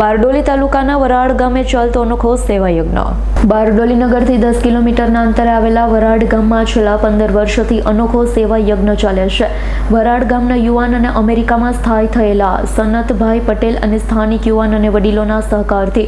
બારડોલી તાલુકાના વરાડ ગામે ચાલતો અનોખો સેવા યજ્ઞ બારડોલી નગરથી દસ કિલોમીટરના અંતરે આવેલા વરાડ ગામમાં છેલ્લા પંદર વર્ષોથી અનોખો સેવા યજ્ઞ ચાલે છે. વરાડ ગામના યુવાન અને અમેરિકામાં સ્થાયી થયેલા સનતભાઈ પટેલ અને સ્થાનિક યુવાન અને વડીલોના સહકારથી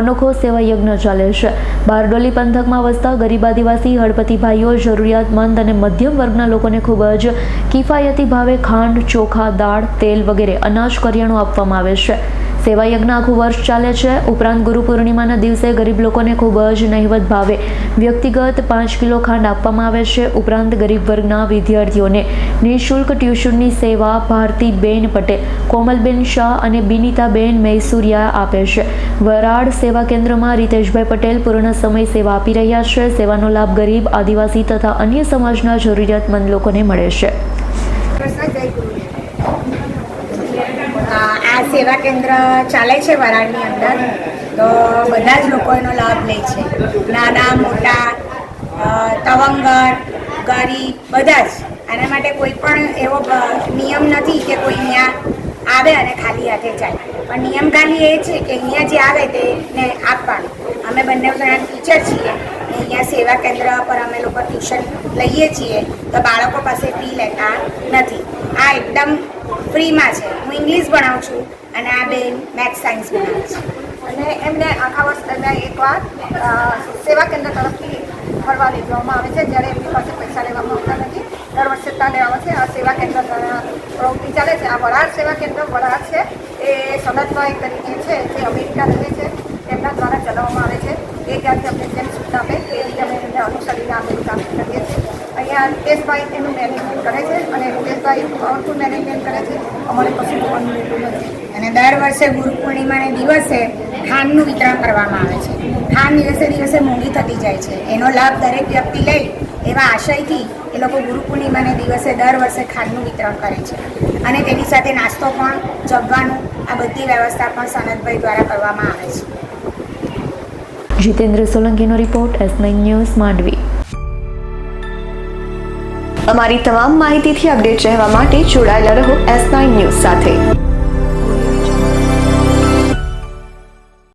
અનોખો સેવા યજ્ઞ ચાલે છે. બારડોલી પંથકમાં વસતા ગરીબ આદિવાસી, હળપતિભાઈઓ, જરૂરિયાતમંદ અને મધ્યમ વર્ગના લોકોને ખૂબ જ કિફાયતી ભાવે ખાંડ, ચોખા, દાળ, તેલ વગેરે અનાજ કરિયાણું આપવામાં આવે છે. સેવા યજ્ઞ આખું વર્ષ ચાલે છે. ઉપરાંત ગુરુ પૂર્ણિમાના દિવસે ગરીબ લોકોને ખૂબ જ નહિવત ભાવે વ્યક્તિગત પાંચ કિલો ખાંડ આપવામાં આવે છે. ઉપરાંત ગરીબ વર્ગના વિદ્યાર્થીઓને નિઃશુલ્ક ટ્યુશનની સેવા ભારતીબેન પટેલ, કોમલબેન શાહ અને બિનિતાબેન મૈસુરિયા આપે છે. વરાડ સેવા કેન્દ્રમાં રીતેશભાઈ પટેલ પૂર્ણ સમય સેવા આપી રહ્યા છે. સેવાનો લાભ ગરીબ, આદિવાસી તથા અન્ય સમાજના જરૂરિયાતમંદ લોકોને મળે છે કૃષ્ણ જય ગુરુદેવ. અ, આ સેવા કેન્દ્ર ચાલે છે વરાળની અંદર. તો બધા જ લોકો એનો લાભ લે છે. નાના, મોટા તવંગર, ગરીબ, બધા જ. આના માટે કોઈ પણ એવો નિયમ નથી કે કોઈ અહીંયા આવે અને ખાલી હાથે જાય. પણ નિયમ ખાલી એ છે કે અહીંયા જે આવે તેને આપવાનું. અમે બંને જણા ટીચર છીએ. અહીંયા સેવા કેન્દ્ર પર અમે લોકો ટ્યુશન લઈએ છીએ. તો બાળકો પાસે ફી લેતા નથી. આ એકદમ ફ્રીમાં છે. હું ઇંગ્લિશ ભણાવું છું. અને આ બેન મેથ્સ સાયન્સ ભણાવે છે. અને એમને આખા વર્ષ દરમિયાન એકવાર સેવા કેન્દ્ર તરફથી ફરવા લઈ જવામાં આવે છે, જ્યારે એમની પાસે પૈસા લેવામાં આવતા નથી. દર વર્ષે ત્યાં લેવામાં છે. આ સેવા કેન્દ્ર પ્રવૃત્તિ ચાલે છે. આ વરાળ સેવા કેન્દ્ર વરાળ છે, એ સનતભાઈ તરીકે છે, જે અમેરિકા રહે છે, એમના દ્વારા ચલાવવામાં આવે છે. એ ત્યાંથી અમને જેમ સુવિધા આપે, એ રીતે અમે એમને અનુસરીને અમે કામ કરીએ છીએ. અહીંયા રિતેશભાઈ એનું મેનેજમેન્ટ કરે છે અને રિતેશભાઈ પાવરફુલ મેનેજમેન્ટ કરે છે. અમારે કશું જોવાનું રહેતું નથી. અને દર વર્ષે ગુરુ પૂર્ણિમાને દિવસે ખાંડનું વિતરણ કરવામાં આવે છે. ખાંડ દિવસે દિવસે મોંઘી થતી જાય છે. એનો લાભ દરેક વ્યક્તિ લે એવા આશયથી એ લોકો ગુરુ પૂર્ણિમાને દિવસે દર વર્ષે ખાંડનું વિતરણ કરે છે. અને તેની સાથે નાસ્તો પણ, જમવાનું, આ બધી વ્યવસ્થા પણ સનતભાઈ દ્વારા કરવામાં આવે છે. Jitendra સોલંકીનો report S nine news Mandvi. અમારી તમામ માહિતીથી અપડેટ રહેવા માટે જોડાયેલા રહો એસ નાઇન ન્યૂઝ સાથે.